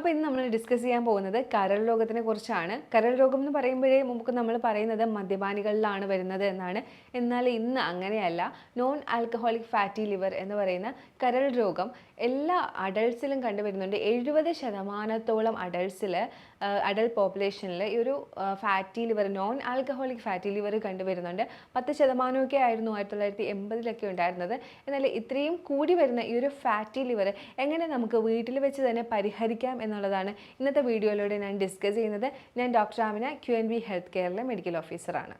അപ്പോൾ ഇന്ന് നമ്മൾ ഡിസ്കസ് ചെയ്യാൻ പോകുന്നത് കരൾ രോഗത്തിനെ കുറിച്ചാണ്. കരൾ രോഗം എന്ന് പറയുമ്പോഴേ മുമ്പ് നമ്മൾ പറയുന്നത് മദ്യപാനികളിലാണ് വരുന്നത് എന്നാണ്. എന്നാൽ ഇന്ന് അങ്ങനെയല്ല. നോൺ ആൽക്കഹോളിക് ഫാറ്റി ലിവർ എന്ന് പറയുന്ന കരൾ രോഗം എല്ലാ അഡൾട്സിലും കണ്ടുവരുന്നുണ്ട്. എഴുപത് ശതമാനത്തോളം അഡൾട്ട്സിൽ അഡൾട്ട് പോപ്പുലേഷനിൽ ഈ ഒരു fatty liver non alcoholic fatty liver കണ്ടുവരുന്നുണ്ട്. പത്ത് ശതമാനമൊക്കെ ആയിരുന്നു ആയിരത്തി തൊള്ളായിരത്തി എൺപതിലൊക്കെ ഉണ്ടായിരുന്നത്. എന്നാൽ ഇത്രയും കൂടി വരുന്ന ഈ ഒരു ഫാറ്റി ലിവർ എങ്ങനെ നമുക്ക് വീട്ടിൽ വെച്ച് തന്നെ പരിഹരിക്കാം എന്നുള്ളതാണ് ഇന്നത്തെ വീഡിയോയിലൂടെ ഞാൻ ഡിസ്കസ് ചെയ്യുന്നത്. ഞാൻ doctor Amina Q N B health കെയറിലെ medical ഓഫീസറാണ്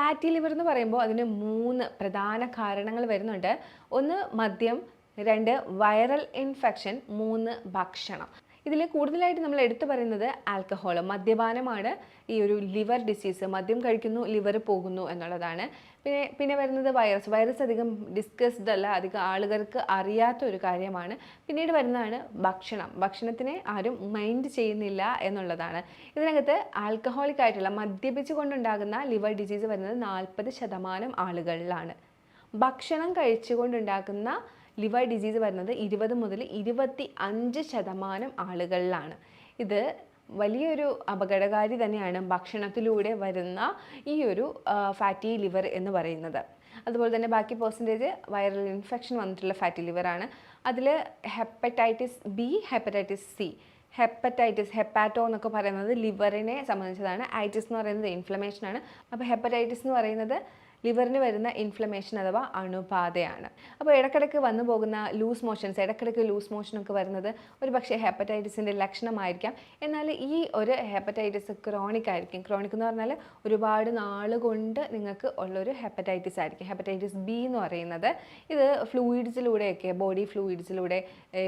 ഫാറ്റി ലിവർ എന്ന് പറയുമ്പോൾ അതിന് മൂന്ന് പ്രധാന കാരണങ്ങൾ വരുന്നുണ്ട്. ഒന്ന് മദ്യം രണ്ട് വൈറൽ ഇൻഫെക്ഷൻ മൂന്ന് ഭക്ഷണം. ഇതിൽ കൂടുതലായിട്ട് നമ്മൾ എടുത്തു പറയുന്നത് ആൽക്കഹോൾ മദ്യപാനമാണ്. ഈ ഒരു ലിവർ ഡിസീസ് മദ്യം കഴിക്കുന്നു ലിവർ പോകുന്നു എന്നുള്ളതാണ്. പിന്നെ പിന്നെ വരുന്നത് വൈറസ് വൈറസ് അധികം ഡിസ്കസ്ഡ് അല്ല അധികം ആളുകൾക്ക് അറിയാത്ത ഒരു കാര്യമാണ്. പിന്നീട് വരുന്നതാണ് ഭക്ഷണം. ഭക്ഷണത്തിനെ ആരും മൈൻഡ് ചെയ്യുന്നില്ല എന്നുള്ളതാണ്. ഇതിനകത്ത് ആൽക്കഹോളിക് ആയിട്ടുള്ള മദ്യപിച്ചു കൊണ്ടുണ്ടാകുന്ന ലിവർ ഡിസീസ് വരുന്നത് നാൽപ്പത് ശതമാനം ആളുകളിലാണ്. ഭക്ഷണം കഴിച്ചുകൊണ്ടുണ്ടാക്കുന്ന ലിവർ ഡിസീസ് വരുന്നത് ഇരുപത് മുതൽ ഇരുപത്തി അഞ്ച് ശതമാനം ആളുകളിലാണ്. ഇത് വലിയൊരു അപകടകാരി തന്നെയാണ് ഭക്ഷണത്തിലൂടെ വരുന്ന ഈ ഒരു ഫാറ്റി ലിവർ എന്ന് പറയുന്നത്. അതുപോലെ തന്നെ ബാക്കി പേഴ്സന്റേജ് വൈറൽ ഇൻഫെക്ഷൻ വന്നിട്ടുള്ള ഫാറ്റി ലിവറാണ് അതിൽ hepatitis B hepatitis C hepatitis hepato എന്നൊക്കെ പറയുന്നത് ലിവറിനെ സംബന്ധിച്ചതാണ്. ഐറ്റിസ് എന്ന് പറയുന്നത് ഇൻഫ്ലമേഷനാണ് അപ്പോൾ ഹെപ്പറ്റൈറ്റിസ് എന്ന് പറയുന്നത് ലിവറിന് വരുന്ന ഇൻഫ്ലമേഷൻ അഥവാ അണുബാധയാണ്. അപ്പോൾ ഇടക്കിടക്ക് വന്നു പോകുന്ന ലൂസ് മോഷൻസ് ഇടക്കിടക്ക് ലൂസ് മോഷനൊക്കെ വരുന്നത് ഒരു പക്ഷേ ഹെപ്പറ്റൈറ്റിസിന്റെ ലക്ഷണമായിരിക്കാം. എന്നാൽ ഈ ഒരു ഹെപ്പറ്റൈറ്റിസ് ക്രോണിക് ആയിരിക്കും. ക്രോണിക് എന്ന് പറഞ്ഞാൽ ഒരുപാട് നാൾ കൊണ്ട് നിങ്ങൾക്ക് ഉള്ളൊരു ഹെപ്പറ്റൈറ്റിസ് ആയിരിക്കും. ഹെപ്പറ്റൈറ്റിസ് ബി എന്ന് പറയുന്നത് ഇത് ഫ്ലൂയിഡ്സിലൂടെയൊക്കെ ബോഡി ഫ്ലൂയിഡ്സിലൂടെ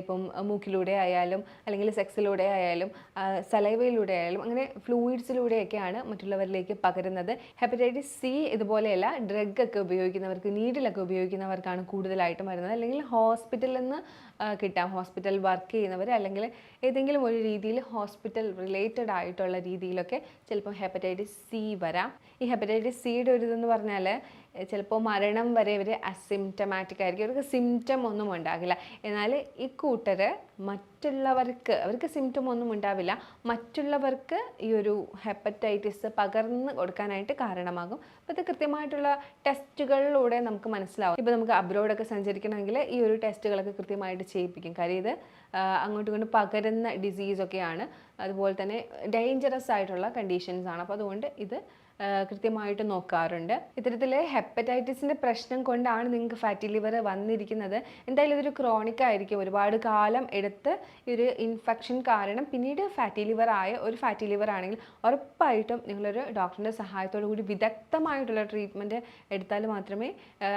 ഇപ്പം മൂക്കിലൂടെ ആയാലും അല്ലെങ്കിൽ സെക്സിലൂടെ ആയാലും സലൈവയിലൂടെ ആയാലും അങ്ങനെ ഫ്ലൂയിഡ്സിലൂടെയൊക്കെയാണ് മറ്റുള്ളവരിലേക്ക് പകരുന്നത്. ഹെപ്പറ്റൈറ്റിസ് സി ഇതുപോലെയല്ല ഡ്രഗ് ഒക്കെ ഉപയോഗിക്കുന്നവർക്ക് നീഡിലൊക്കെ ഉപയോഗിക്കുന്നവർക്കാണ് കൂടുതലായിട്ടും വരുന്നത്. അല്ലെങ്കിൽ ഹോസ്പിറ്റലിൽ നിന്ന് കിട്ടാം. ഹോസ്പിറ്റൽ വർക്ക് ചെയ്യുന്നവർ അല്ലെങ്കിൽ ഏതെങ്കിലും ഒരു രീതിയിൽ ഹോസ്പിറ്റൽ റിലേറ്റഡ് ആയിട്ടുള്ള രീതിയിലൊക്കെ ചിലപ്പോൾ ഹെപ്പറ്റൈറ്റിസ് സി വരാം. ഈ ഹെപ്പറ്റൈറ്റിസ് സിയുടെ ഒരു ഇതെന്ന് പറഞ്ഞാൽ ചിലപ്പോൾ മരണം വരെ ഇവർ അസിംറ്റമാറ്റിക് ആയിരിക്കും. അവർക്ക് സിംറ്റം ഒന്നും ഉണ്ടാകില്ല. എന്നാൽ ഈ കൂട്ടർ മറ്റുള്ളവർക്ക് അവർക്ക് സിംറ്റം ഒന്നും ഉണ്ടാവില്ല. മറ്റുള്ളവർക്ക് ഈ ഒരു ഹെപ്പറ്റൈറ്റിസ് പകർന്ന് കൊടുക്കാനായിട്ട് കാരണമാകും. അപ്പോൾ ഇത് കൃത്യമായിട്ടുള്ള ടെസ്റ്റുകളിലൂടെ നമുക്ക് മനസ്സിലാവും. ഇപ്പോൾ നമുക്ക് അബ്രോഡൊക്കെ സഞ്ചരിക്കണമെങ്കിൽ ഈ ഒരു ടെസ്റ്റുകളൊക്കെ കൃത്യമായിട്ട് ചെയ്യിപ്പിക്കും. കാര്യം ഇത് അങ്ങോട്ടും ഇങ്ങോട്ടും പകരുന്ന ഡിസീസൊക്കെയാണ് അതുപോലെ തന്നെ ഡേഞ്ചറസ് ആയിട്ടുള്ള കണ്ടീഷൻസ് ആണ്. അപ്പോൾ അതുകൊണ്ട് ഇത് കൃത്യമായിട്ട് നോക്കാറുണ്ട്. ഇത്തരത്തിൽ ഹെപ്പറ്റൈറ്റിസിന്റെ പ്രശ്നം കൊണ്ടാണ് നിങ്ങൾക്ക് ഫാറ്റി ലിവർ വന്നിരിക്കുന്നത്. എന്തായാലും ഇതൊരു ക്രോണിക് ആയിരിക്കും. ഒരുപാട് കാലം എടുത്ത് ഈ ഒരു ഇൻഫെക്ഷൻ കാരണം പിന്നീട് ഫാറ്റി ലിവർ ആയ ഒരു ഫാറ്റി ലിവർ ആണെങ്കിൽ ഉറപ്പായിട്ടും നിങ്ങളൊരു ഡോക്ടറിന്റെ സഹായത്തോടു കൂടി വിദഗ്ധമായിട്ടുള്ള ട്രീറ്റ്മെന്റ് എടുത്താൽ മാത്രമേ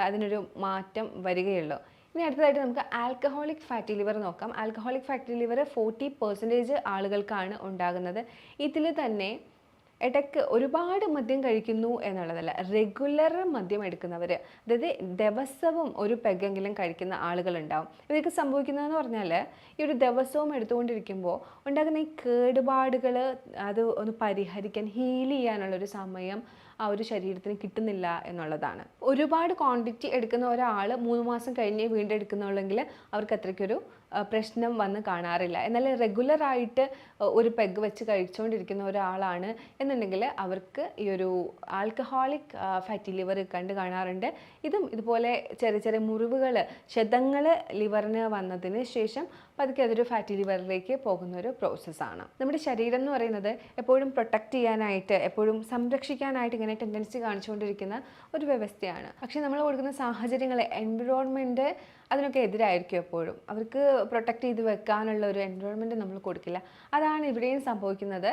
അതിനൊരു മാറ്റം വരികയുള്ളൂ. ഇനി അടുത്തതായിട്ട് നമുക്ക് ആൽക്കഹോളിക് ഫാറ്റി ലിവർ നോക്കാം. Alcoholic fatty liver forty percentage ആളുകൾക്കാണ് ഉണ്ടാകുന്നത്. ഇതിൽ തന്നെ ഇടയ്ക്ക് ഒരുപാട് മദ്യം കഴിക്കുന്നു എന്നുള്ളതല്ല റെഗുലർ മദ്യം എടുക്കുന്നവർ അതായത് ദിവസവും ഒരു പെഗെങ്കിലും കഴിക്കുന്ന ആളുകളുണ്ടാവും. ഇവർക്ക് സംഭവിക്കുന്നതെന്ന് പറഞ്ഞാൽ ഈ ഒരു ദിവസവും എടുത്തുകൊണ്ടിരിക്കുമ്പോൾ ഉണ്ടാകുന്ന ഈ കേടുപാടുകൾ അത് ഒന്ന് പരിഹരിക്കാൻ ഹീൽ ചെയ്യാനുള്ളൊരു സമയം ആ ഒരു ശരീരത്തിന് കിട്ടുന്നില്ല എന്നുള്ളതാണ്. ഒരുപാട് ക്വാണ്ടിറ്റി എടുക്കുന്ന ഒരാൾ മൂന്ന് മാസം കഴിഞ്ഞ് വീണ്ടും എടുക്കുന്നുള്ളെങ്കിൽ അവർക്ക് അത്രയ്ക്കൊരു പ്രശ്നം വന്ന് കാണാറില്ല. എന്നാൽ റെഗുലറായിട്ട് ഒരു പെഗ് വെച്ച് കഴിച്ചുകൊണ്ടിരിക്കുന്ന ഒരാളാണ് എന്നുണ്ടെങ്കിൽ അവർക്ക് ഈ ഒരു ആൽക്കഹോളിക് ഫാറ്റി ലിവർ കണ്ട് കാണാറുണ്ട്. ഇതും ഇതുപോലെ ചെറിയ ചെറിയ മുറിവുകൾ ക്ഷതങ്ങൾ ലിവറിന് വന്നതിന് ശേഷം പതുക്കെ അതൊരു ഫാറ്റി ലിവറിലേക്ക് പോകുന്ന ഒരു പ്രോസസ്സാണ് നമ്മുടെ ശരീരം എന്ന് പറയുന്നത് എപ്പോഴും പ്രൊട്ടക്ട് ചെയ്യാനായിട്ട് എപ്പോഴും സംരക്ഷിക്കാനായിട്ട് ഇങ്ങനെ ടെൻഡൻസി കാണിച്ചുകൊണ്ടിരിക്കുന്ന ഒരു വ്യവസ്ഥയാണ്. പക്ഷേ നമ്മൾ കൊടുക്കുന്ന സാഹചര്യങ്ങൾ എൻവിറോൺമെന്റ് അതിനൊക്കെ എതിരായിരിക്കും എപ്പോഴും. അവർക്ക് പ്രൊട്ടക്ട് ചെയ്ത് വെക്കാനുള്ള ഒരു എൻവയോൺമെന്റ് നമ്മൾ കൊടുക്കില്ല. അതാണ് ഇവിടെയും സംഭവിക്കുന്നത്.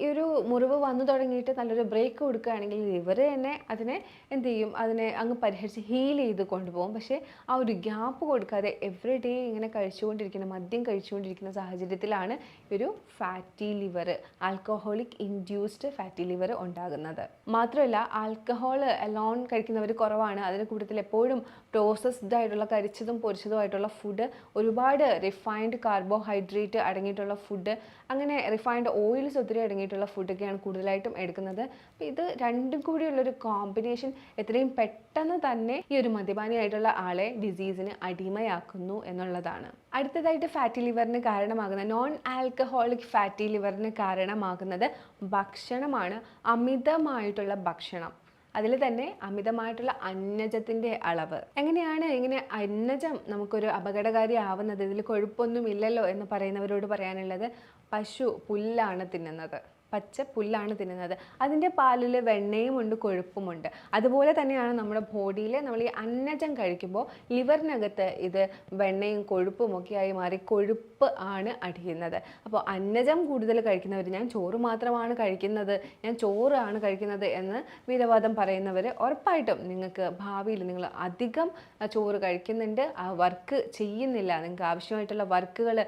ഈ ഒരു മുറിവ് വന്നു തുടങ്ങിയിട്ട് നല്ലൊരു ബ്രേക്ക് കൊടുക്കുകയാണെങ്കിൽ ഇവർ തന്നെ അതിനെ എന്ത് ചെയ്യും? അതിനെ അങ്ങ് പരിഹരിച്ച് ഹീൽ ചെയ്ത് കൊണ്ടുപോകും. പക്ഷേ ആ ഒരു ഗ്യാപ്പ് കൊടുക്കാതെ എവറി ഡേ ഇങ്ങനെ കഴിച്ചുകൊണ്ടിരിക്കുന്ന മദ്യം കഴിച്ചുകൊണ്ടിരിക്കുന്ന സാഹചര്യത്തിലാണ് ഒരു fatty liver alcoholic induced fatty liver ഉണ്ടാകുന്നത്. മാത്രമല്ല ആൽക്കഹോൾ അലോൺ കഴിക്കുന്നവർ കുറവാണ്. അതിന് കൂടുതൽ എപ്പോഴും പ്രോസസ്ഡ് ആയിട്ടുള്ള കരിച്ചതും പൊരിച്ചതുമായിട്ടുള്ള ഫുഡ് ഒരുപാട് റിഫൈൻഡ് കാർബോഹൈഡ്രേറ്റ് അടങ്ങിയിട്ടുള്ള ഫുഡ് അങ്ങനെ റിഫൈൻഡ് ഓയിൽസ് ഒത്തിരി അടങ്ങിയിട്ടുള്ള ഫുഡൊക്കെയാണ് കൂടുതലായിട്ടും എടുക്കുന്നത്. അപ്പോൾ ഇത് രണ്ടും കൂടിയുള്ളൊരു കോമ്പിനേഷൻ എത്രയും പെട്ടെന്ന് തന്നെ ഈ ഒരു മദ്യപാനിയായിട്ടുള്ള ആളെ ഡിസീസിന് അടിമയാക്കുന്നു എന്നുള്ളതാണ്. അടുത്തതായിട്ട് ഫാറ്റി ലിവറിന് കാരണമാകുന്ന നോൺ ആൽക്കഹോളിക് ഫാറ്റി ലിവറിന് കാരണമാകുന്നത് ഭക്ഷണമാണ് അമിതമായിട്ടുള്ള ഭക്ഷണം. അതിൽ തന്നെ അമിതമായിട്ടുള്ള അന്നജത്തിന്റെ അളവ്. എങ്ങനെയാണ് ഇങ്ങനെ അന്നജം നമുക്കൊരു അപകടകാരി ആവുന്നത് ഇതിൽ കൊഴുപ്പൊന്നും ഇല്ലല്ലോ എന്ന് പറയുന്നവരോട് പറയാനുള്ളത് പശു പുല്ലാണ് തിന്നുന്നത്. പച്ച പുല്ലാണ് തിന്നുന്നത്. അതിന്റെ പാലിൽ വെണ്ണയും ഉണ്ട് കൊഴുപ്പുമുണ്ട് അതുപോലെ തന്നെയാണ് നമ്മുടെ ബോഡിയിൽ നമ്മൾ ഈ അന്നജം കഴിക്കുമ്പോൾ ലിവറിനകത്ത് ഇത് വെണ്ണയും കൊഴുപ്പും ഒക്കെ ആയി മാറി കൊഴുപ്പ് ആണ് അടിയുന്നത്. അപ്പോൾ അന്നജം കൂടുതൽ കഴിക്കുന്നവർ ഞാൻ ചോറ് മാത്രമാണ് കഴിക്കുന്നത് ഞാൻ ചോറാണ് കഴിക്കുന്നത് എന്ന് വീരവാദം പറയുന്നവർ ഉറപ്പായിട്ടും നിങ്ങൾക്ക് ഭാവിയിൽ നിങ്ങൾ അധികം ചോറ് കഴിക്കുന്നുണ്ട്. ആ വർക്ക് ചെയ്യുന്നില്ല. നിങ്ങൾക്ക് ആവശ്യമായിട്ടുള്ള വർക്കുകൾ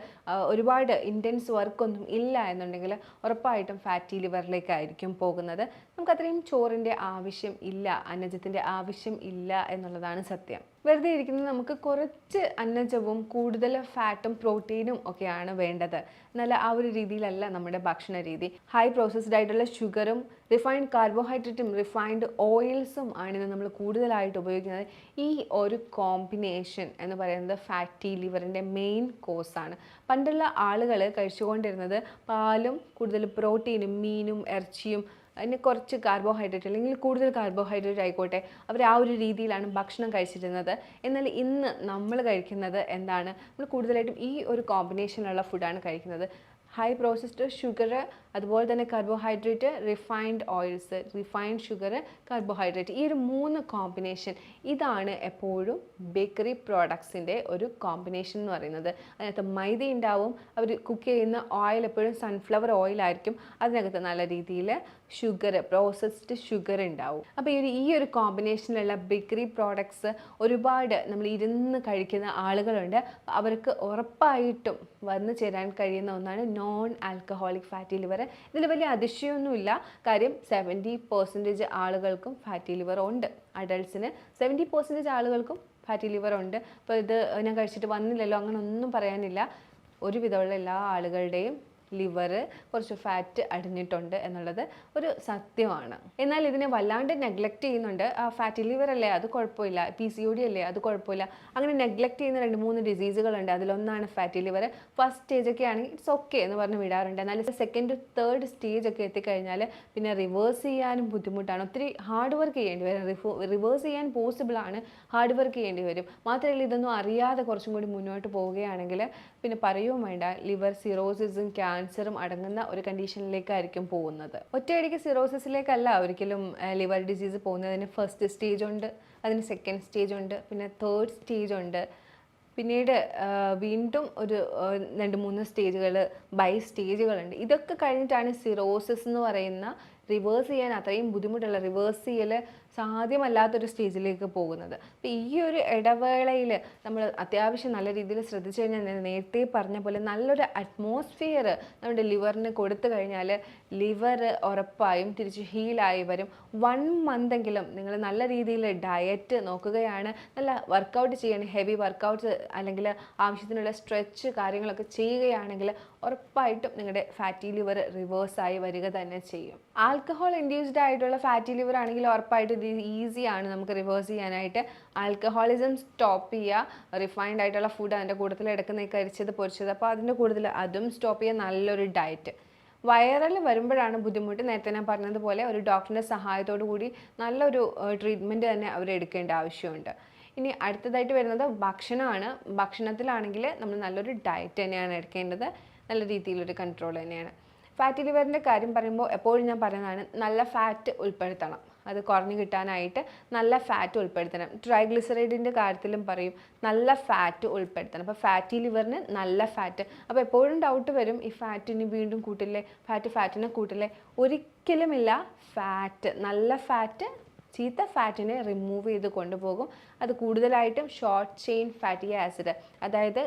ഒരുപാട് ഇന്റൻസ് വർക്കൊന്നും ഇല്ല എന്നുണ്ടെങ്കിൽ ഉറപ്പായിട്ടും ഫാറ്റി ലിവറിലേക്കായിരിക്കും പോകുന്നത്. നമുക്കത്രയും ചോറിന്റെ ആവശ്യം ഇല്ല അന്നജത്തിന്റെ ആവശ്യം ഇല്ല എന്നുള്ളതാണ് സത്യം. വെറുതെ ഇരിക്കുന്നത് നമുക്ക് കുറച്ച് അന്നജവും കൂടുതൽ ഫാറ്റും പ്രോട്ടീനും ഒക്കെയാണ് വേണ്ടത്. എന്നാൽ ആ ഒരു രീതിയിലല്ല നമ്മുടെ ഭക്ഷണ രീതി. ഹൈ പ്രോസസ്ഡ് ആയിട്ടുള്ള ഷുഗറും റിഫൈൻഡ് കാർബോഹൈഡ്രേറ്റും റിഫൈൻഡ് ഓയിൽസും ആണ് ഇന്ന് നമ്മൾ കൂടുതലായിട്ട് ഉപയോഗിക്കുന്നത്. ഈ ഒരു കോമ്പിനേഷൻ എന്ന് പറയുന്നത് ഫാറ്റി ലിവറിന്റെ മെയിൻ കോസാണ് പണ്ടുള്ള ആളുകൾ കഴിച്ചുകൊണ്ടിരുന്നത് പാലും കൂടുതൽ പ്രോട്ടീനും മീനും ഇറച്ചിയും അതിന് കുറച്ച് കാർബോഹൈഡ്രേറ്റ് അല്ലെങ്കിൽ കൂടുതൽ കാർബോഹൈഡ്രേറ്റ് ആയിക്കോട്ടെ അവർ ആ ഒരു രീതിയിലാണ് ഭക്ഷണം കഴിച്ചിരുന്നത്. എന്നാൽ ഇന്ന് നമ്മൾ കഴിക്കുന്നത് എന്താണ്? നമ്മൾ കൂടുതലായിട്ടും ഈ ഒരു കോമ്പിനേഷനുള്ള ഫുഡാണ് കഴിക്കുന്നത്. ഹൈ പ്രോസസ്ഡ് ഷുഗർ അതുപോലെ തന്നെ carbohydrate refined oils refined sugar carbohydrate ഈ ഒരു മൂന്ന് കോമ്പിനേഷൻ ഇതാണ് എപ്പോഴും ബേക്കറി പ്രോഡക്ട്സിന്റെ ഒരു കോമ്പിനേഷൻ എന്ന് പറയുന്നത്. അതിനകത്ത് മൈദ ഉണ്ടാവും അവർ കുക്ക് ചെയ്യുന്ന ഓയിൽ എപ്പോഴും സൺഫ്ലവർ ഓയിലായിരിക്കും അതിനകത്ത് നല്ല രീതിയിൽ ഷുഗർ പ്രോസസ്ഡ് ഷുഗർ ഉണ്ടാവും. അപ്പോൾ ഈ ഈ ഒരു കോമ്പിനേഷനിലുള്ള ബേക്കറി പ്രോഡക്ട്സ് ഒരുപാട് നമ്മൾ ഇരുന്ന് കഴിക്കുന്ന ആളുകളുണ്ട്. അവർക്ക് ഉറപ്പായിട്ടും വന്നു ചേരാൻ കഴിയുന്ന ഒന്നാണ് നോൺ ആൽക്കഹോളിക് ഫാറ്റി ലിവർ ഇതിൽ വലിയ അതിശയമൊന്നുമില്ല. കാര്യം സെവന്റി പെർസെന്റേജ് ആളുകൾക്കും ഫാറ്റി ലിവർ ഉണ്ട്. അഡൾട്ട്സിന് സെവന്റി പെർസെന്റേജ് ആളുകൾക്കും ഫാറ്റി ലിവർ ഉണ്ട്. അപ്പോൾ ഇത് ഞാൻ കഴിച്ചിട്ട് വന്നില്ലല്ലോ അങ്ങനെ ഒന്നും പറയാനില്ല. ഒരുവിധമുള്ള എല്ലാ ആളുകളുടെയും ലിവർ കുറച്ച് ഫാറ്റ് അടിഞ്ഞിട്ടുണ്ട് എന്നുള്ളത് ഒരു സത്യമാണ്. എന്നാൽ ഇതിനെ വല്ലാണ്ട് നെഗ്ലക്റ്റ് ചെയ്യുന്നുണ്ട്. ആ ഫാറ്റി ലിവർ അല്ലേ അത് കുഴപ്പമില്ല. പി സി ഒ ഡി അല്ലേ അത് കുഴപ്പമില്ല. അങ്ങനെ നെഗ്ലക്റ്റ് ചെയ്യുന്ന രണ്ട് മൂന്ന് ഡിസീസുകളുണ്ട് അതിലൊന്നാണ് ഫാറ്റി ലിവർ ഫസ്റ്റ് സ്റ്റേജ് ഒക്കെ ആണെങ്കിൽ ഇറ്റ്സ് ഓക്കെ എന്ന് പറഞ്ഞ് വിടാറുണ്ട്. എന്നാൽ സെക്കൻഡ് തേർഡ് സ്റ്റേജ് ഒക്കെ എത്തിക്കഴിഞ്ഞാൽ പിന്നെ റിവേഴ്സ് ചെയ്യാനും ബുദ്ധിമുട്ടാണ്. ഒത്തിരി ഹാർഡ് വർക്ക് ചെയ്യേണ്ടി വരും. റിവേഴ്സ് ചെയ്യാൻ പോസിബിൾ ആണ് ഹാർഡ് വർക്ക് ചെയ്യേണ്ടി വരും. മാത്രമല്ല ഇതൊന്നും അറിയാതെ കുറച്ചും കൂടി മുന്നോട്ട് പോവുകയാണെങ്കിൽ പിന്നെ പറയുകയും വേണ്ട ലിവർ സിറോസിസും ക്യാൻസറും അടങ്ങുന്ന ഒരു കണ്ടീഷനിലേക്കായിരിക്കും പോകുന്നത്. ഒറ്റയടിക്ക് സിറോസിസിലേക്കല്ല ഒരിക്കലും ലിവർ ഡിസീസ് പോകുന്നതിന് ഫസ്റ്റ് സ്റ്റേജ് ഉണ്ട് അതിന് സെക്കൻഡ് സ്റ്റേജ് ഉണ്ട് പിന്നെ തേർഡ് സ്റ്റേജ് ഉണ്ട്. പിന്നീട് വീണ്ടും ഒരു രണ്ട് മൂന്ന് സ്റ്റേജുകൾ ബൈ സ്റ്റേജുകളുണ്ട് ഇതൊക്കെ കഴിഞ്ഞിട്ടാണ് സിറോസിസ് എന്ന് പറയുന്ന റിവേഴ്സ് ചെയ്യാൻ അത്രയും ബുദ്ധിമുട്ടുള്ള റിവേഴ്സ് ചെയ്യൽ സാധ്യമല്ലാത്തൊരു സ്റ്റേജിലേക്ക് പോകുന്നത്. അപ്പോൾ ഈ ഒരു ഇടവേളയിൽ നമ്മൾ അത്യാവശ്യം നല്ല രീതിയിൽ ശ്രദ്ധിച്ചു കഴിഞ്ഞാൽ ഞാൻ നേരത്തെ പറഞ്ഞ പോലെ നല്ലൊരു അറ്റ്മോസ്ഫിയർ നമ്മുടെ ലിവറിന് കൊടുത്തു കഴിഞ്ഞാൽ ലിവർ ഉറപ്പായും തിരിച്ച് ഹീലായി വരും. വൺ മന്തെങ്കിലും നിങ്ങൾ നല്ല രീതിയിൽ ഡയറ്റ് നോക്കുകയാണ്. നല്ല വർക്കൗട്ട് ചെയ്യണം ഹെവി വർക്കൗട്ട്സ് അല്ലെങ്കിൽ ആവശ്യത്തിനുള്ള സ്ട്രെച്ച് കാര്യങ്ങളൊക്കെ ചെയ്യുകയാണെങ്കിൽ ഉറപ്പായിട്ടും നിങ്ങളുടെ ഫാറ്റി ലിവർ റിവേഴ്സായി വരിക തന്നെ ചെയ്യും. ആൽക്കഹോൾ ഇൻഡ്യൂസ്ഡ് ആയിട്ടുള്ള ഫാറ്റി ലിവർ ആണെങ്കിൽ ഉറപ്പായിട്ടും ഇത് ഈസിയാണ് നമുക്ക് റിവേഴ്സ് ചെയ്യാനായിട്ട്. ആൽക്കഹോളിസം സ്റ്റോപ്പ് ചെയ്യുക. റിഫൈൻഡ് ആയിട്ടുള്ള ഫുഡ് അതിന്റെ കൂടുതൽ എടുക്കുന്ന കരിച്ചത് പൊരിച്ചത് അപ്പോൾ അതിന്റെ കൂടുതൽ അതും സ്റ്റോപ്പ് ചെയ്യുക. നല്ലൊരു ഡയറ്റ് വൈറൽ വരുമ്പോഴാണ് ബുദ്ധിമുട്ട്. നേരത്തെ ഞാൻ പറഞ്ഞതുപോലെ ഒരു ഡോക്ടറിന്റെ സഹായത്തോടു കൂടി നല്ലൊരു ട്രീറ്റ്മെന്റ് തന്നെ അവർ എടുക്കേണ്ട ആവശ്യമുണ്ട്. ഇനി അടുത്തതായിട്ട് വരുന്നത് ഭക്ഷണമാണ്. ഭക്ഷണത്തിലാണെങ്കിൽ നമ്മൾ നല്ലൊരു ഡയറ്റ് തന്നെയാണ് എടുക്കേണ്ടത്. നല്ല രീതിയിലൊരു കൺട്രോൾ തന്നെയാണ്. ഫാറ്റി ലിവറിന്റെ കാര്യം പറയുമ്പോൾ എപ്പോഴും ഞാൻ പറയുന്നതാണ് നല്ല ഫാറ്റ് ഉൾപ്പെടുത്തണം. അത് കുറഞ്ഞു കിട്ടാനായിട്ട് നല്ല ഫാറ്റ് ഉൾപ്പെടുത്തണം. ട്രൈഗ്ലിസറൈഡിന്റെ കാര്യത്തിലും പറയും നല്ല ഫാറ്റ് ഉൾപ്പെടുത്തണം. അപ്പോൾ ഫാറ്റി ലിവറിന് നല്ല ഫാറ്റ് അപ്പോൾ എപ്പോഴും ഡൗട്ട് വരും ഈ ഫാറ്റിന് വീണ്ടും കൂട്ടില്ലേ? ഫാറ്റ് ഫാറ്റിനെ കൂട്ടില്ലേ? ഒരിക്കലുമില്ല ഫാറ്റ് നല്ല ഫാറ്റ് ചീത്ത ഫാറ്റിനെ റിമൂവ് ചെയ്ത് കൊണ്ടുപോകും. അത് കൂടുതലായിട്ടും ഷോർട്ട് ചെയിൻ ഫാറ്റി ആസിഡ് അതായത്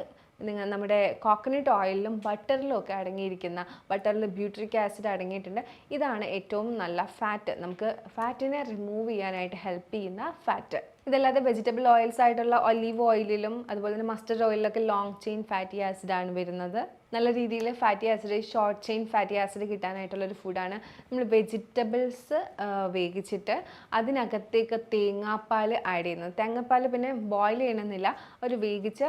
നിങ്ങൾ നമ്മുടെ കോക്കനട്ട് ഓയിലിലും ബട്ടറിലും ഒക്കെ അടങ്ങിയിരിക്കുന്ന ബട്ടറിൽ ബ്യൂട്രിക് ആസിഡ് അടങ്ങിയിട്ടുണ്ട്. ഇതാണ് ഏറ്റവും നല്ല ഫാറ്റ് നമുക്ക് ഫാറ്റിനെ റിമൂവ് ചെയ്യാനായിട്ട് ഹെൽപ്പ് ചെയ്യുന്ന ഫാറ്റ് ഇതല്ലാതെ വെജിറ്റബിൾ ഓയിൽസ് ആയിട്ടുള്ള ഒലീവ് ഓയിലിലും അതുപോലെ തന്നെ മസ്റ്റർഡ് ഓയിലിലൊക്കെ ലോങ് ചെയിൻ ഫാറ്റി ആസിഡാണ് വരുന്നത്. നല്ല രീതിയിൽ fatty acid short chain fatty acid കിട്ടാനായിട്ടുള്ളൊരു ഫുഡാണ് നമ്മൾ വെജിറ്റബിൾസ് വേവിച്ചിട്ട് അതിനകത്തേക്ക് തേങ്ങാപ്പാൽ ആഡ് ചെയ്യുന്നത്. തേങ്ങാപ്പാൽ പിന്നെ ബോയിൽ ചെയ്യണമെന്നില്ല. ഒരു വേവിച്ച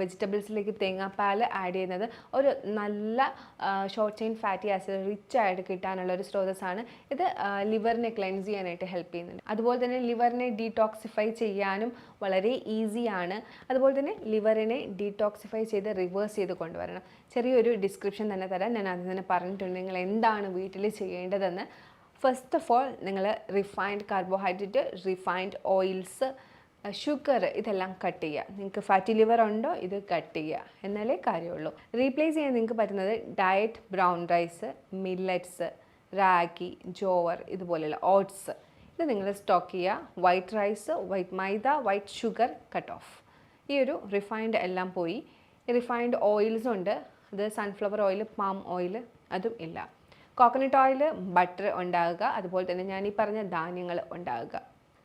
വെജിറ്റബിൾസിലേക്ക് തേങ്ങാപ്പാൽ ആഡ് ചെയ്യുന്നത് ഒരു നല്ല short chain fatty acid rich ആയിട്ട് കിട്ടാനുള്ള ഒരു സ്രോതസ്സാണ്. ഇത് ലിവറിനെ ക്ലെൻസ് ചെയ്യാനായിട്ട് ഹെൽപ്പ് ചെയ്യുന്നുണ്ട്. അതുപോലെ തന്നെ ലിവറിനെ ഡീടോക്സിഫൈ ചെയ്യാനും വളരെ ഈസിയാണ്. അതുപോലെ തന്നെ ലിവറിനെ ഡീടോക്സിഫൈ ചെയ്ത് റിവേഴ്സ് ചെയ്ത് കൊണ്ടുവരണം. ചെറിയൊരു ഡിസ്ക്രിപ്ഷൻ തന്നെ തരാം. ഞാൻ അതിൽ തന്നെ പറഞ്ഞിട്ടുണ്ട് നിങ്ങൾ എന്താണ് വീട്ടിൽ ചെയ്യേണ്ടതെന്ന്. ഫസ്റ്റ് ഓഫ് ഓൾ നിങ്ങൾ refined carbohydrate refined oils sugar ഇതെല്ലാം കട്ട് ചെയ്യുക. നിങ്ങൾക്ക് ഫാറ്റി ലിവർ ഉണ്ടോ? ഇത് കട്ട് ചെയ്യുക. എന്നാലേ കാര്യമുള്ളൂ. റീപ്ലേസ് ചെയ്യാൻ നിങ്ങൾക്ക് പറ്റുന്നത് diet brown rice millets ragi jowar ഇതുപോലെയുള്ള ഓട്സ് ഇത് നിങ്ങൾ സ്റ്റോക്ക് ചെയ്യുക white rice white maida white sugar cut off ഈ ഒരു റിഫൈൻഡ് എല്ലാം പോയി. റിഫൈൻഡ് ഓയിൽസ് ഉണ്ട്. അത് സൺഫ്ലവർ ഓയിൽ പാം ഓയിൽ അതും ഇല്ല. കോക്കനട്ട് ഓയിൽ ബട്ടർ ഉണ്ടാകുക. അതുപോലെ തന്നെ ഞാൻ ഈ പറഞ്ഞ ധാന്യങ്ങൾ ഉണ്ടാകുക.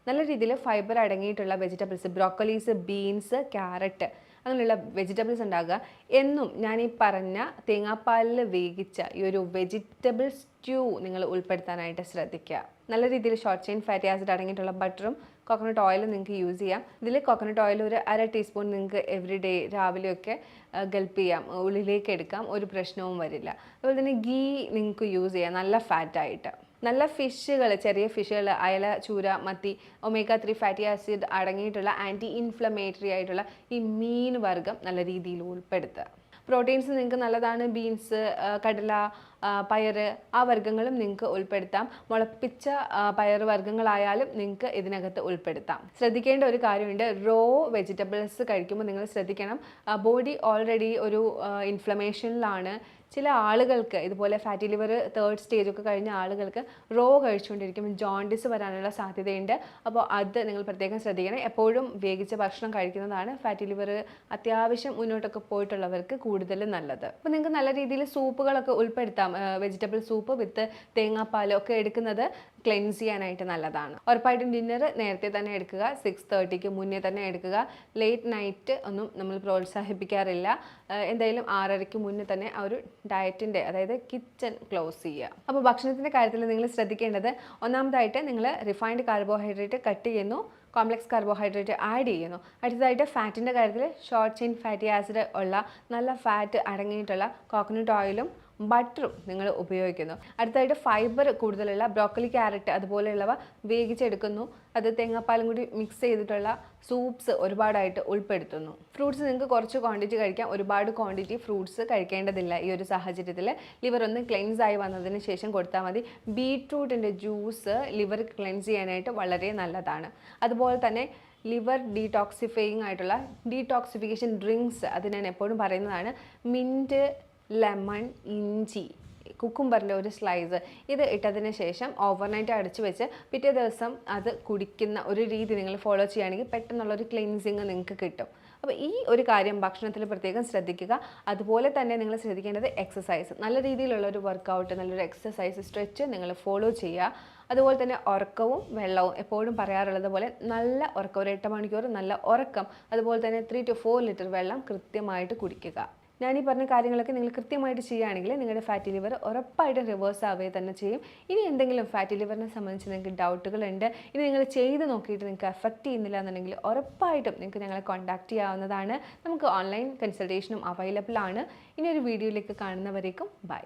നല്ല രീതിയിൽ ഫൈബർ അടങ്ങിയിട്ടുള്ള വെജിറ്റബിൾസ് ബ്രോക്കലീസ് ബീൻസ് ക്യാരറ്റ് അങ്ങനെയുള്ള വെജിറ്റബിൾസ് ഉണ്ടാകുക എന്നും ഞാൻ ഈ പറഞ്ഞ തേങ്ങാപ്പാലിൽ വേവിച്ച ഈ ഒരു വെജിറ്റബിൾ സ്റ്റ്യൂ നിങ്ങൾ ഉൾപ്പെടുത്താനായിട്ട് ശ്രദ്ധിക്കുക. നല്ല രീതിയിൽ ഷോർട്ട് ചെയിൻ ഫാറ്റി ആസിഡ് അടങ്ങിയിട്ടുള്ള ബട്ടറും കോക്കനട്ട് ഓയിലും നിങ്ങൾക്ക് യൂസ് ചെയ്യാം. ഇതിൽ കോക്കനട്ട് ഓയിൽ ഒരു അര ടീസ്പൂൺ നിങ്ങൾക്ക് എവറി ഡേ രാവിലെയൊക്കെ ഗൾപ്പ് ചെയ്യാം. ഉള്ളിലേക്ക് എടുക്കാം. ഒരു പ്രശ്നവും വരില്ല. അതുപോലെ തന്നെ ഗീ നിങ്ങൾക്ക് യൂസ് ചെയ്യാം. നല്ല ഫാറ്റായിട്ട് നല്ല ഫിഷുകൾ ചെറിയ ഫിഷുകൾ അയല ചൂര മത്തി ഒമേഗ ത്രീ ഫാറ്റി ആസിഡ് അടങ്ങിയിട്ടുള്ള ആന്റി ഇൻഫ്ലമേറ്ററി ആയിട്ടുള്ള ഈ മീൻ വർഗം നല്ല രീതിയിൽ ഉൾപ്പെടുത്തുക. പ്രോട്ടീൻസ് നിങ്ങൾക്ക് നല്ലതാണ് ബീൻസ് കടല പയർ ആ വർഗങ്ങളും നിങ്ങൾക്ക് ഉൾപ്പെടുത്താം. മുളപ്പിച്ച പയർ വർഗങ്ങളായാലും നിങ്ങൾക്ക് ഇതിനകത്ത് ഉൾപ്പെടുത്താം. ശ്രദ്ധിക്കേണ്ട ഒരു കാര്യമുണ്ട്. റോ വെജിറ്റബിൾസ് കഴിക്കുമ്പോൾ നിങ്ങൾ ശ്രദ്ധിക്കണം. ബോഡി ഓൾറെഡി ഒരു ഇൻഫ്ലമേഷനിലാണ്. ചില ആളുകൾക്ക് ഇതുപോലെ ഫാറ്റി ലിവർ തേർഡ് സ്റ്റേജ് ഒക്കെ കഴിഞ്ഞ ആളുകൾക്ക് റോ കഴിച്ചുകൊണ്ടിരിക്കുമ്പോൾ ജോണ്ടിസ് വരാനുള്ള സാധ്യതയുണ്ട്. അപ്പോൾ അത് നിങ്ങൾ പ്രത്യേകം ശ്രദ്ധിക്കണം. എപ്പോഴും വേഗിച്ച ഭക്ഷണം കഴിക്കുന്നതാണ് ഫാറ്റി ലിവർ അത്യാവശ്യം മുന്നോട്ടൊക്കെ പോയിട്ടുള്ളവർക്ക് കൂടുതൽ നല്ലത്. അപ്പോൾ നിങ്ങൾക്ക് നല്ല രീതിയിൽ സൂപ്പുകളൊക്കെ ഉൾപ്പെടുത്താം. വെജിറ്റബിൾ സൂപ്പ് വിത്ത് തേങ്ങാപ്പാൽ ഒക്കെ എടുക്കുന്നത് ക്ലെൻസ് ചെയ്യാനായിട്ട് നല്ലതാണ്. ഉറപ്പായിട്ടും ഡിന്നർ നേരത്തെ തന്നെ എടുക്കുക സിക്സ് തേർട്ടിക്ക് മുന്നേ തന്നെ എടുക്കുക. ലേറ്റ് നൈറ്റ് ഒന്നും നമ്മൾ പ്രോത്സാഹിപ്പിക്കാറില്ല. എന്തായാലും ആറരയ്ക്ക് മുന്നേ തന്നെ ആ ഒരു ഡയറ്റിന്റെ അതായത് കിച്ചൺ ക്ലോസ് ചെയ്യുക. അപ്പോൾ ഭക്ഷണത്തിന്റെ കാര്യത്തിൽ നിങ്ങൾ ശ്രദ്ധിക്കേണ്ടത് ഒന്നാമതായിട്ട് നിങ്ങൾ റിഫൈൻഡ് കാർബോഹൈഡ്രേറ്റ് കട്ട് ചെയ്യുന്നു കോംപ്ലക്സ് കാർബോഹൈഡ്രേറ്റ് ആഡ് ചെയ്യുന്നു. അടുത്തതായിട്ട് ഫാറ്റിന്റെ കാര്യത്തിൽ ഷോർട്ട് ചെയിൻ ഫാറ്റി ആസിഡ് ഉള്ള നല്ല ഫാറ്റ് അടങ്ങിയിട്ടുള്ള കോക്കനട്ട് ഓയിലും ബട്ടറും നിങ്ങൾ ഉപയോഗിക്കുന്നു. അടുത്തായിട്ട് ഫൈബർ കൂടുതലുള്ള ബ്രോക്കലി ക്യാരറ്റ് അതുപോലെയുള്ളവ വേവിച്ചെടുക്കുന്നു. അത് തേങ്ങാപ്പാലും കൂടി മിക്സ് ചെയ്തിട്ടുള്ള സൂപ്സ് ഒരുപാടായിട്ട് ഉൾപ്പെടുത്തുന്നു. ഫ്രൂട്ട്സ് നിങ്ങൾക്ക് കുറച്ച് ക്വാണ്ടിറ്റി കഴിക്കാം. ഒരുപാട് ക്വാണ്ടിറ്റി ഫ്രൂട്ട്സ് കഴിക്കേണ്ടതില്ല ഈ ഒരു സാഹചര്യത്തിൽ ലിവർ ഒന്ന് ക്ലെൻസ് ആയി വന്നതിന് ശേഷം കൊടുത്താൽ മതി. ബീട്രൂട്ടിന്റെ ജ്യൂസ് ലിവർ ക്ലെൻസ് ചെയ്യാനായിട്ട് വളരെ നല്ലതാണ്. അതുപോലെ തന്നെ ലിവർ ഡീടോക്സിഫയിങ് ആയിട്ടുള്ള ഡീടോക്സിഫിക്കേഷൻ ഡ്രിങ്ക്സ് അത് ഞാൻ എപ്പോഴും പറയുന്നതാണ്. മിന്റ് ലെമൺ ഇഞ്ചി കുക്കുംബറിന്റെ ഒരു സ്ലൈസ്. ഇത് ഇട്ടതിന് ശേഷം ഓവർനൈറ്റ് അടച്ചു വെച്ച് പിറ്റേ ദിവസം അത് കുടിക്കുന്ന ഒരു രീതി നിങ്ങൾ ഫോളോ ചെയ്യുകയാണെങ്കിൽ പെട്ടെന്നുള്ളൊരു ക്ലീൻസിങ് നിങ്ങൾക്ക് കിട്ടും. അപ്പോൾ ഈ ഒരു കാര്യം ഭക്ഷണത്തിൽ പ്രത്യേകം ശ്രദ്ധിക്കുക. അതുപോലെ തന്നെ നിങ്ങൾ ശ്രദ്ധിക്കേണ്ടത് എക്സസൈസ് നല്ല രീതിയിലുള്ള ഒരു വർക്കൗട്ട് നല്ലൊരു എക്സസൈസ് സ്ട്രെച്ച് നിങ്ങൾ ഫോളോ ചെയ്യുക. അതുപോലെ തന്നെ ഉറക്കവും വെള്ളവും എപ്പോഴും പറയാറുള്ളത് പോലെ നല്ല ഉറക്കം ഒരു എട്ട് മണിക്കൂർ നല്ല ഉറക്കം. അതുപോലെ തന്നെ ത്രീ ടു ഫോർ ലിറ്റർ വെള്ളം കൃത്യമായിട്ട് കുടിക്കുക. ഞാൻ ഈ പറഞ്ഞ കാര്യങ്ങളൊക്കെ നിങ്ങൾ കൃത്യമായിട്ട് ചെയ്യുകയാണെങ്കിൽ നിങ്ങളുടെ ഫാറ്റി ലിവർ ഉറപ്പായിട്ടും റിവേഴ്സ് ആവുകയെ തന്നെ ചെയ്യും. ഇനി എന്തെങ്കിലും ഫാറ്റി ലിവറിനെ സംബന്ധിച്ച് നിങ്ങൾക്ക് ഡൗട്ടുകളുണ്ട് ഇനി നിങ്ങൾ ചെയ്ത് നോക്കിയിട്ട് നിങ്ങൾക്ക് എഫക്റ്റ് ചെയ്യുന്നില്ല എന്നുണ്ടെങ്കിൽ ഉറപ്പായിട്ടും നിങ്ങൾക്ക് ഞങ്ങളെ കോൺടാക്റ്റ് ചെയ്യാവുന്നതാണ്. നമുക്ക് ഓൺലൈൻ കൺസൾട്ടേഷനും അവൈലബിൾ ആണ്. ഇനി ഒരു വീഡിയോയിലേക്ക് കാണുന്നവരേക്കും ബൈ